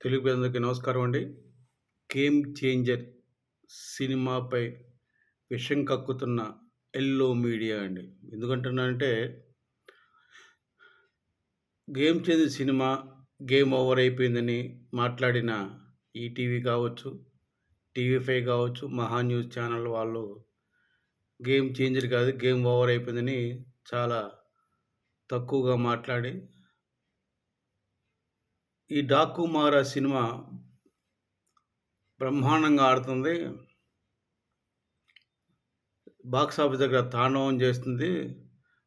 తెలుగు ప్రజలందరికీ నమస్కారం అండి. గేమ్ చేంజర్ సినిమాపై విషం కక్కుతున్న ఎల్లో మీడియా అండి. ఎందుకంటున్నానంటే game changer cinema game over అయిపోయిందని మాట్లాడిన ఈటీవీ కావచ్చు టీవీ ఫైవ్ కావచ్చు మహా న్యూస్ ఛానల్ వాళ్ళు గేమ్ చేంజర్ కాదు గేమ్ ఓవర్ అయిపోయిందని చాలా తక్కువగా మాట్లాడి ఈ డాకు మారా సినిమా బ్రహ్మాండంగా ఆడుతుంది. బాక్స్ ఆఫీస్ దగ్గర తాండవం చేస్తుంది.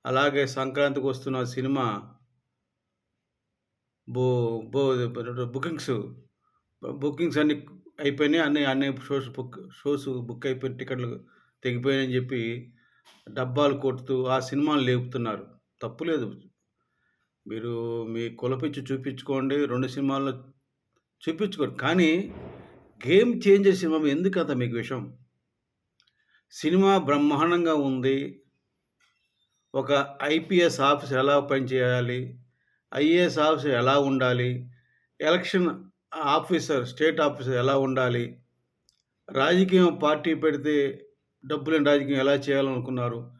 అలాగే సంక్రాంతికి వస్తున్న సినిమా బో బో బుకింగ్స్ బుకింగ్స్ అన్ని అయిపోయినాయి. అన్ని అన్ని షోస్ బుక్ షోస్ బుక్ అయిపోయిన టికెట్లు తెగిపోయినాయని చెప్పి డబ్బాలు కొడుతూ ఆ సినిమాలు లేపుతున్నారు. తప్పులేదు మీరు మీ కులపిచ్చి చూపించుకోండి రెండు సినిమాల్లో చూపించుకోండి. కానీ గేమ్ చేంజర్ సినిమా ఎందుకు అంత మీకు విషయం సినిమా బ్రహ్మాండంగా ఉంది. ఒక ఐపీఎస్ ఆఫీసర్ ఎలా పనిచేయాలి ఐఏఎస్ ఆఫీసర్ ఎలా ఉండాలి? ఎలక్షన్ ఆఫీసర్ స్టేట్ ఆఫీసర్ ఎలా ఉండాలి? రాజకీయం పార్టీ పెడితే డబ్బులేని రాజకీయం ఎలా చేయాలనుకున్నారు?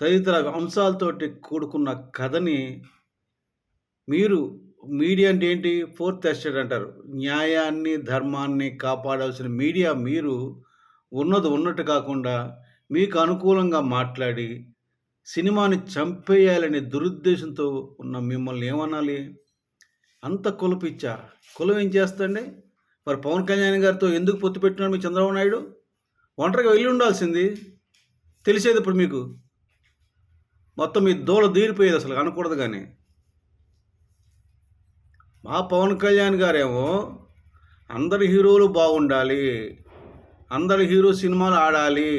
తదితర అంశాలతోటి కూడుకున్న కథని మీరు మీడియా అంటే ఏంటి? ఫోర్త్ ఎస్టేట్ అంటారు. న్యాయాన్ని ధర్మాన్ని కాపాడాల్సిన మీడియా మీరు ఉన్నది ఉన్నట్టు కాకుండా మీకు అనుకూలంగా మాట్లాడి సినిమాని చంపేయాలనే దురుద్దేశంతో ఉన్న మిమ్మల్ని ఏమనాలి? అంత కులపిచ్చా? కులం ఏం చేస్తండి? మరి పవన్ కళ్యాణ్ గారితో ఎందుకు పొత్తు పెట్టినాడు మీ చంద్రబాబు నాయుడు? ఒంటరిగా వెళ్ళి ఉండాల్సింది. తెలిసేది ఇప్పుడు మీకు. మొత్తం మీ దూల తీరిపోయేది అసలు అనకూడదు కానీ. మా పవన్ కళ్యాణ్ గారేమో అందరి హీరోలు బాగుండాలి అందరి హీరో సినిమాలు ఆడాలి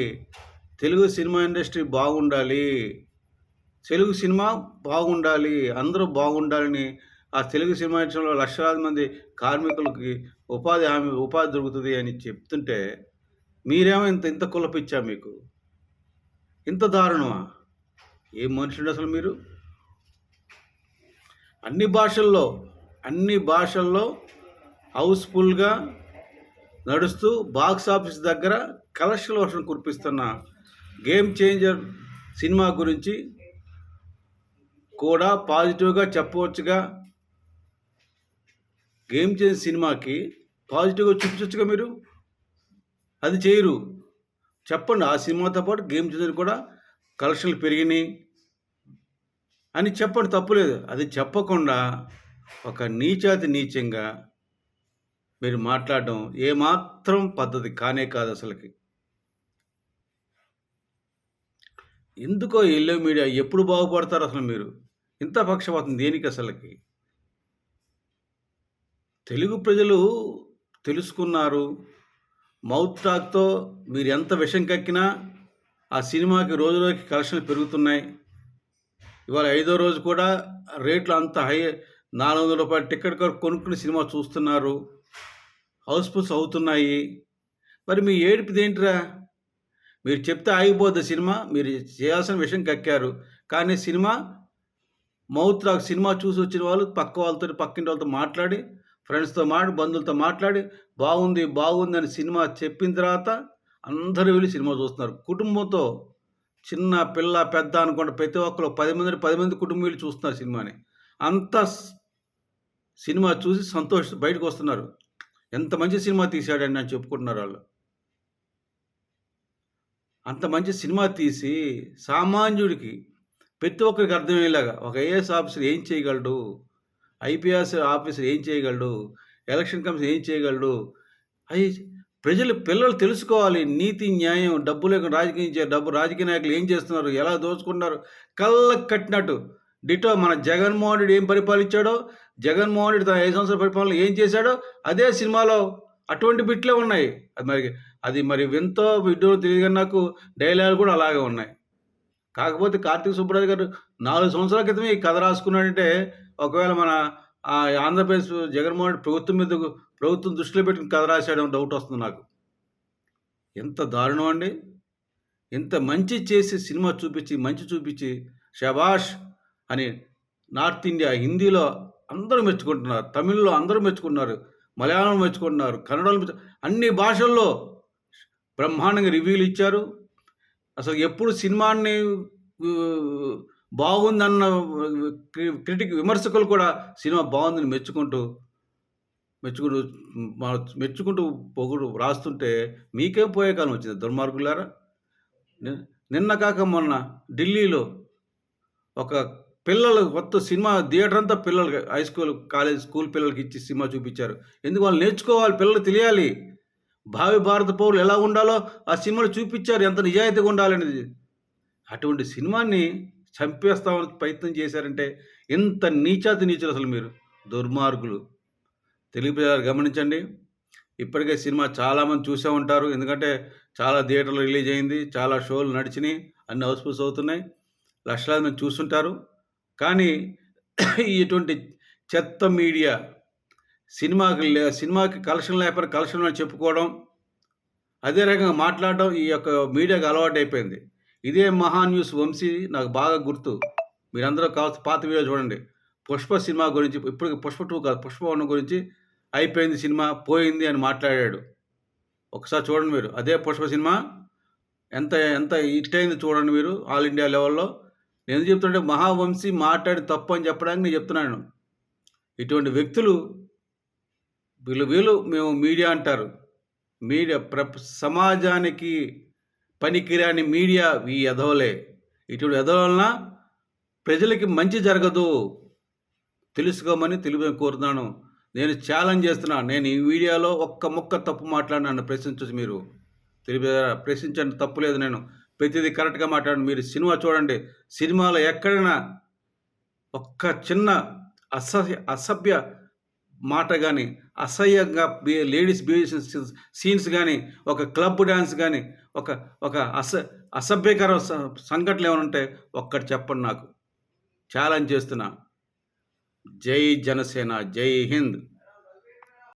తెలుగు సినిమా ఇండస్ట్రీ బాగుండాలి తెలుగు సినిమా బాగుండాలి అందరూ బాగుండాలని ఆ తెలుగు సినిమా ఇండస్ట్రీలో లక్షలాది మంది కార్మికులకి ఉపాధి హామీ ఉపాధి దొరుకుతుంది అని చెప్తుంటే మీరేమో ఇంత ఇంత కులపిచ్చా మీకు? ఇంత దారుణమా? ఏం మనుషుడు అసలు మీరు? అన్ని భాషల్లో అన్ని భాషల్లో హౌస్ఫుల్గా నడుస్తూ బాక్స్ ఆఫీస్ దగ్గర కలెక్షన్ వర్షం కురిపిస్తున్న గేమ్ చేంజర్ సినిమా గురించి కూడా పాజిటివ్గా చెప్పవచ్చుగా. గేమ్ చేంజ్ సినిమాకి పాజిటివ్గా చూపించవచ్చుగా మీరు? అది చేయరు. చెప్పండి ఆ సినిమాతో పాటు గేమ్ చేంజర్ కూడా కలెక్షన్లు పెరిగినాయి అని చెప్పండి తప్పులేదు. అది చెప్పకుండా ఒక నీచాతి నీచంగా మీరు మాట్లాడడం ఏమాత్రం పద్ధతి కానే కాదు అసలుకి. ఎందుకో ఎల్లో మీడియా ఎప్పుడు బాగుపడతారు అసలు మీరు? ఇంత పక్షపాతం దేనికి అసలుకి? తెలుగు ప్రజలు తెలుసుకున్నారు. మౌత్ టాక్తో మీరు ఎంత విషం కక్కినా ఆ సినిమాకి రోజు రోజుకి కలెక్షన్లు పెరుగుతున్నాయి. ఇవాళ ఐదో రోజు కూడా రేట్లు అంత హై నాలుగు వందల రూపాయల టికెట్ కొనుక్కుని సినిమా చూస్తున్నారు. హౌస్ఫుల్స్ అవుతున్నాయి. మరి మీ ఏడుపుది ఏంటిరా? మీరు చెప్తే ఆగిపోద్ది సినిమా మీరు చేయాల్సిన విషయం కక్కారు. కానీ సినిమా మౌత్ రాక్ సినిమా చూసి వచ్చిన వాళ్ళు పక్క వాళ్ళతో పక్కింటి వాళ్ళతో మాట్లాడి ఫ్రెండ్స్తో మాట్లాడి బంధువులతో మాట్లాడి బాగుంది బాగుంది అని సినిమా చెప్పిన తర్వాత అందరూ వెళ్ళి సినిమా చూస్తున్నారు. కుటుంబంతో చిన్న పిల్ల పెద్ద అనుకుంటే ప్రతి ఒక్కరు పది మంది పది మంది కుటుంబం వెళ్ళి చూస్తున్నారు సినిమాని. అంత సినిమా చూసి సంతోష బయటకు వస్తున్నారు ఎంత మంచి సినిమా తీశాడని అని చెప్పుకుంటున్నారు వాళ్ళు. అంత మంచి సినిమా తీసి సామాన్యుడికి ప్రతి ఒక్కరికి అర్థమయ్యేలాగా ఒక ఐఏఎస్ ఆఫీసర్ ఏం చేయగలడు? ఐపీఎస్ ఆఫీసర్ ఏం చేయగలడు? ఎలక్షన్ కమిషన్ ఏం చేయగలడు? అవి ప్రజలు పిల్లలు తెలుసుకోవాలి. నీతి న్యాయం డబ్బు లేకుండా రాజకీయం డబ్బు రాజకీయ నాయకులు ఏం చేస్తున్నారు? ఎలా దోచుకుంటున్నారు? కళ్ళకు కట్టినట్టు డిటో మన జగన్మోహన్ రెడ్డి ఏం పరిపాలించాడో జగన్మోహన్ రెడ్డి తన ఐదు సంవత్సరాల పరిపాలన ఏం చేశాడో అదే సినిమాలో అటువంటి బిట్లే ఉన్నాయి. అది మరి అది మరి వింతో విడ్డూరు తెలియదు నాకు డైలాగ్ కూడా అలాగే ఉన్నాయి. కాకపోతే కార్తీక సుబ్బరాజు గారు నాలుగు సంవత్సరాల క్రితమే ఈ కథ రాసుకున్నాడంటే ఒకవేళ మన ఆంధ్రప్రదేశ్ జగన్మోహన్ రెడ్డి ప్రభుత్వం మీద ప్రభుత్వం దృష్టిలో పెట్టుకుని కథ రాశాడని డౌట్ వస్తుంది నాకు. ఎంత దారుణం అండి. ఇంత మంచి చేసి సినిమా చూపించి మంచి చూపించి షబాష్ అని నార్త్ ఇండియా హిందీలో అందరూ మెచ్చుకుంటున్నారు తమిళ్ళో అందరూ మెచ్చుకుంటున్నారు మలయాళం మెచ్చుకుంటున్నారు కన్నడలో మెచ్చు- అన్ని భాషల్లో బ్రహ్మాండంగా రివ్యూలు ఇచ్చారు. అసలు ఎప్పుడు సినిమాని బాగుందన్న క్రి- క్రిటిక్ విమర్శకులు కూడా సినిమా బాగుందని మెచ్చుకుంటూ మెచ్చుకుంటూ మెచ్చుకుంటూ పొగుడు రాస్తుంటే మీకేం పోయే కాలం వచ్చింది. దుర్మార్గులారా? నిన్న కాక మొన్న ఢిల్లీలో ఒక పిల్లలు కొత్త సినిమా థియేటర్ అంతా పిల్లలకి హై స్కూల్ కాలేజ్ స్కూల్ పిల్లలకి ఇచ్చి సినిమా చూపించారు. ఎందుకు వాళ్ళు నేర్చుకోవాలి? పిల్లలు తెలియాలి. భావి భారత పౌరులు ఎలా ఉండాలో ఆ సినిమాలు చూపించారు. ఎంత నిజాయితీగా ఉండాలనేది. అటువంటి సినిమాని చంపేస్తామని ప్రయత్నం చేశారంటే ఎంత నీచాతి నీచులు అసలు మీరు. దుర్మార్గులు. తెలుగు ప్రజలు గమనించండి. ఇప్పటికే సినిమా చాలామంది చూసే ఉంటారు. ఎందుకంటే చాలా థియేటర్లు రిలీజ్ అయింది. చాలా షోలు నడిచినాయి. అన్ని హౌస్ఫుల్స్ అవుతున్నాయి. లక్షలాది మంది చూస్తుంటారు. కానీ ఇటువంటి చెత్త మీడియా సినిమాకి లే సినిమాకి కలెక్షన్ లేకపోతే కలెక్షన్ అని చెప్పుకోవడం అదే రకంగా మాట్లాడడం ఈ యొక్క మీడియాకి అలవాటు అయిపోయింది ఇదే మహా న్యూస్ వంశీ నాకు బాగా గుర్తు. మీరందరూ కావచ్చు పాత వీడియో చూడండి. పుష్ప సినిమా గురించి ఇప్పుడు పుష్ప టూ కాదు పుష్ప వన్ గురించి అయిపోయింది సినిమా పోయింది అని మాట్లాడాడు. ఒకసారి చూడండి మీరు. అదే పుష్ప సినిమా ఎంత ఎంత హిట్ అయింది చూడండి మీరు ఆల్ ఇండియా లెవెల్లో. ఎందుకు చెప్తుంటే మహావంశీ మాట్లాడి తప్పు అని చెప్పడానికి నేను చెప్తున్నాను ఇటువంటి వ్యక్తులు వీళ్ళు వీళ్ళు మేము మీడియా అంటారు. మీడియా ప్ర సమాజానికి పనికిరాని మీడియా ఈ ఎదవలే ఇటువంటి ఎదవ వలన ప్రజలకి మంచి జరగదు. తెలుసుకోమని తెలుగు కోరుతున్నాను. నేను ఛాలెంజ్ చేస్తున్నా. నేను ఈ వీడియోలో ఒక్క ముక్క తప్పు మాట్లాడి నన్ను మీరు. తెలియ ప్రశ్నించండి. తప్పు లేదు నేను. ప్రతిదీ కరెక్ట్గా మాట్లాడండి. మీరు సినిమా చూడండి. సినిమాలో ఎక్కడైనా ఒక్క చిన్న అసహ్య అసభ్య మాట కానీ అసహ్యంగా బి- లేడీస్ బిహేవ్ సీన్స్ కానీ ఒక క్లబ్ డ్యాన్స్ కానీ ఒక ఒక అస అసభ్యకర సంఘటనలు ఏమైనా ఉంటే ఒక్కటి చెప్పండి నాకు. ఛాలెంజ్ చేస్తున్నా. జై జనసేన జై హింద్.